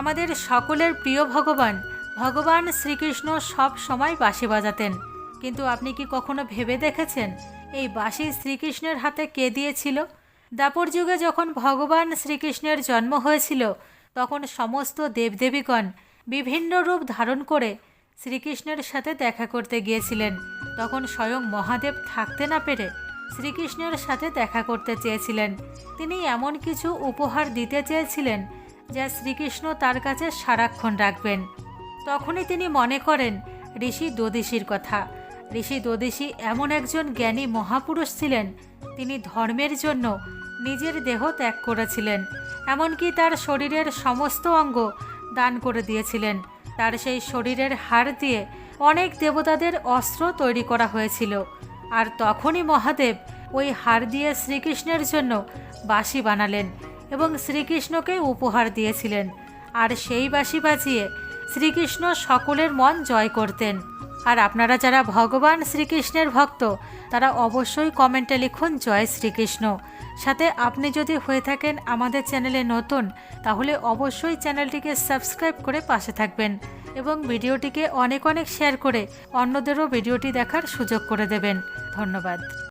আমাদের সকলের প্রিয় ভগবান ভগবান শ্রীকৃষ্ণ সব সময় বাঁশি বাজাতেন। কিন্তু আপনি কি কখনো ভেবে দেখেছেন, এই বাঁশি শ্রীকৃষ্ণের হাতে কে দিয়েছিল? দাপর যুগে যখন ভগবান শ্রীকৃষ্ণের জন্ম হয়েছিল, তখন সমস্ত দেবদেবীগণ বিভিন্ন রূপ ধারণ করে শ্রীকৃষ্ণের সাথে দেখা করতে গিয়েছিলেন। তখন স্বয়ং মহাদেব থাকতে না পেরে শ্রীকৃষ্ণের সাথে দেখা করতে চেয়েছিলেন। তিনি এমন কিছু উপহার দিতে চেয়েছিলেন যা শ্রীকৃষ্ণ তার কাছে সারাক্ষণ রাখবেন। তখনই তিনি মনে করেন, ঋষি দোদেশীর কথা। ঋষি দোদেশী এমন একজন জ্ঞানী মহাপুরুষ ছিলেন। তিনি ধর্মের জন্য নিজের দেহ ত্যাগ করেছিলেন, এমনকি তার শরীরের সমস্ত অঙ্গ দান করে দিয়েছিলেন। তার সেই শরীরের হাড় দিয়ে অনেক দেবতাদের অস্ত্র তৈরি করা হয়েছিল। আর তখনই মহাদেব ওই হাড় দিয়ে শ্রীকৃষ্ণের জন্য বাঁশি বানালেন। এবং শ্রীকৃষ্ণকে উপহার দিয়েছিলেন। আর সেই বাঁশি বাজিয়ে শ্রীকৃষ্ণ সকলের মন জয় করতেন। আর আপনারা যারা ভগবান শ্রীকৃষ্ণের ভক্ত, তারা অবশ্যই কমেন্টে লিখুন, জয় শ্রীকৃষ্ণ। সাথে আপনি যদি হয়ে থাকেন আমাদের চ্যানেলে নতুন, তাহলে অবশ্যই চ্যানেলটিকে সাবস্ক্রাইব করে পাশে থাকবেন এবং ভিডিওটিকে অনেক অনেক শেয়ার করে অন্যদেরও ভিডিওটি দেখার সুযোগ করে দেবেন। ধন্যবাদ।